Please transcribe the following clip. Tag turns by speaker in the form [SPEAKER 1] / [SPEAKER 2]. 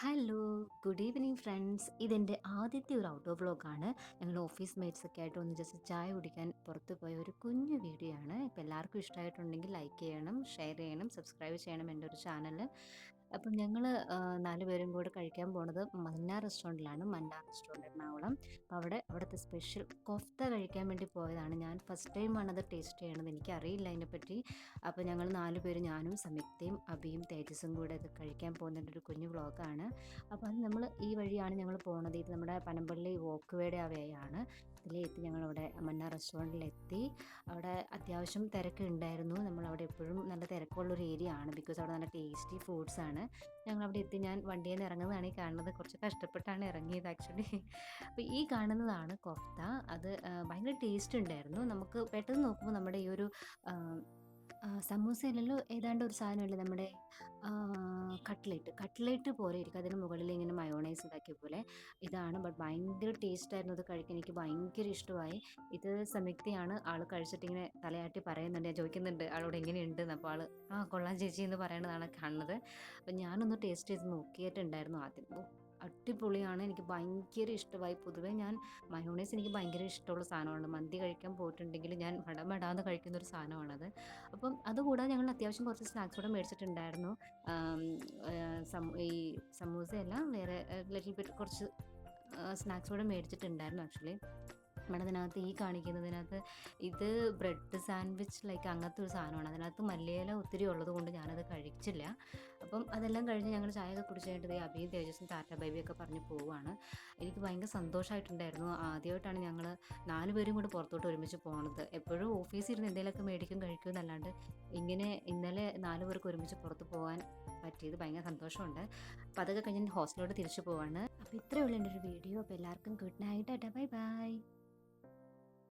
[SPEAKER 1] Hello good evening friends ഇതെന്റെ ആദ്യത്തെ ഒരു ഔട്ട്ഡോർ വ്ളോഗാണ് ഞങ്ങൾ ഓഫീസ് മേറ്റ്സ് ഒക്കെ ആയിട്ട് ഒന്ന് ജസ്റ്റ് ചായ കുടിക്കാൻ പുറത്ത് പോയ ഒരു കുഞ്ഞു വീഡിയോ ആണ്. ഇപ്പോൾ എല്ലാവർക്കും ഇഷ്ടമായിട്ടുണ്ടെങ്കിൽ ലൈക്ക് ചെയ്യണം ഷെയർ ചെയ്യണം സബ്സ്ക്രൈബ് ചെയ്യണം എന്റെ ഒരു ചാനൽ അപ്പം ഞങ്ങൾ നാലുപേരും കൂടെ കഴിക്കാൻ പോണത് മന്ന റെസ്റ്റോറന്റിലാണ്. മന്ന റെസ്റ്റോറന്റ് എറണാകുളം. അപ്പോൾ അവിടെ അവിടുത്തെ സ്പെഷ്യൽ കൊഫ്ത കഴിക്കാൻ വേണ്ടി പോയതാണ്. ഞാൻ ഫസ്റ്റ് ടൈമാണ് അത് ടേസ്റ്റ് ചെയ്യണത്. എനിക്കറിയില്ല അതിനെപ്പറ്റി. അപ്പോൾ ഞങ്ങൾ നാല് പേര് ഞാനും സംയുക്തയും അബിയും തേജസും കൂടെ ഇത് കഴിക്കാൻ പോകുന്നതിന്റെ ഒരു കുഞ്ഞു വ്ളോഗാണ്. അപ്പോൾ അത് നമ്മൾ ഈ വഴിയാണ് ഞങ്ങൾ പോണത്. ഇത് നമ്മുടെ പനമ്പള്ളി വോക്ക് വേയുടെ ആ വേയാണ് ഇതിലെത്തി ഞങ്ങളവിടെ മന്ന റെസ്റ്റോറന്റിലെത്തി. അവിടെ അത്യാവശ്യം തിരക്ക് ഉണ്ടായിരുന്നു നമ്മൾ അവിടെ എപ്പോഴും നല്ല തിരക്കുള്ളൊരു ഏരിയ ആണ്. ബിക്കോസ് അവിടെ നല്ല ടേസ്റ്റി ഫുഡ്സ് ആണ്. ഞങ്ങൾ അവിടെ എത്തി. ഞാൻ വണ്ടിയിൽ നിന്ന് ഇറങ്ങുന്നതാണ് ഈ കാണുന്നത്. കുറച്ച് കഷ്ടപ്പെട്ടാണ് ഇറങ്ങിയത് ആക്ച്വലി. അപ്പോൾ ഈ കാണുന്നതാണ് കൊഫ്ത. അത് ഭയങ്കര ടേസ്റ്റ് ഉണ്ടായിരുന്നു. നമുക്ക് പെട്ടെന്ന് നോക്കുമ്പോൾ നമ്മുടെ ഈ ഒരു സമൂസയിലല്ലോ ഏതാണ്ട് ഒരു സാധനമല്ലേ നമ്മുടെ കട്ട്ലേറ്റ്. കട്ട്ലേറ്റ് പോലെ ഇരിക്കും. അതിന് മുകളിൽ ഇങ്ങനെ മയോണൈസ് ഉണ്ടാക്കിയ പോലെ ഇതാണ്. ബട്ട് ഭയങ്കര ടേസ്റ്റ് ആയിരുന്നു. അത് കഴിക്കാൻ എനിക്ക് ഭയങ്കര ഇഷ്ടമായി. ഇത് സംയുക്തിയാണ്. ആൾ കഴിച്ചിട്ട് ഇങ്ങനെ തലയാട്ടി പറയുന്നുണ്ട്. ഞാൻ ചോദിക്കുന്നുണ്ട് ആളോട് എങ്ങനെയുണ്ട് അപ്പോൾ ആൾ ആ കൊള്ളാം ചേച്ചി എന്ന് പറയണതാണ് കാണുന്നത്. അപ്പം ഞാനൊന്ന് ടേസ്റ്റ് ചെയ്ത് നോക്കിയിട്ടുണ്ടായിരുന്നു ആദ്യം. അടിപൊളിയാണ്. എനിക്ക് ഭയങ്കര ഇഷ്ടമായി. പൊതുവേ ഞാൻ മയോണൈസ് എനിക്ക് ഭയങ്കര ഇഷ്ടമുള്ള സാധനമാണ്. മന്തി കഴിക്കാൻ പോയിട്ടുണ്ടെങ്കിൽ ഞാൻ മടമടാന്ന് കഴിക്കുന്ന ഒരു സാധനമാണത്. അപ്പം അതുകൂടാതെ ഞങ്ങൾ അത്യാവശ്യം കുറച്ച് സ്നാക്സ് കൂടെ മേടിച്ചിട്ടുണ്ടായിരുന്നു. ഈ സമൂസയല്ല വേറെ ലിറ്റിൽ ബിറ്റ് കുറച്ച് സ്നാക്സ് കൂടെ മേടിച്ചിട്ടുണ്ടായിരുന്നു ആക്ച്വലി നമ്മുടെ അതിനകത്ത് ഈ കാണിക്കുന്നതിനകത്ത് ഇത് ബ്രെഡ് സാൻഡ്വിച്ച് ലൈക്ക് അങ്ങനത്തെ ഒരു സാധനമാണ്. അതിനകത്ത് മല്ലിയില ഒത്തിരി ഉള്ളത് കൊണ്ട് ഞാനത് കഴിച്ചില്ല. അപ്പം അതെല്ലാം കഴിഞ്ഞ് ഞങ്ങൾ ചായയൊക്കെ കഴിഞ്ഞിട്ട് ദേ അഭിയും തേജസ്സും ടാറ്റ ബൈബിയൊക്കെ പറഞ്ഞ് പോവുകയാണ് എനിക്ക് ഭയങ്കര സന്തോഷമായിട്ടുണ്ടായിരുന്നു ആദ്യമായിട്ടാണ് ഞങ്ങൾ നാല് പേരും കൂടി പുറത്തോട്ട് ഒരുമിച്ച് പോണത്. എപ്പോഴും ഓഫീസിൽ ഇരുന്ന് എന്തെങ്കിലുമൊക്കെ മേടിക്കും കഴിക്കും എന്നല്ലാണ്ട് ഇങ്ങനെ ഇന്നലെ നാല് പേർക്ക് ഒരുമിച്ച് പുറത്ത് പോകാൻ പറ്റിയത് ഭയങ്കര സന്തോഷമുണ്ട്. അപ്പോൾ അതൊക്കെ കഴിഞ്ഞ് ഹോസ്റ്റലിലോട്ട് തിരിച്ചു പോവാണ്. അപ്പോൾ ഉള്ളൂ എന്റെ ഒരു വീഡിയോ. അപ്പോൾ എല്ലാവർക്കും ഗുഡ് നൈറ്റ് ബൈ ബൈ.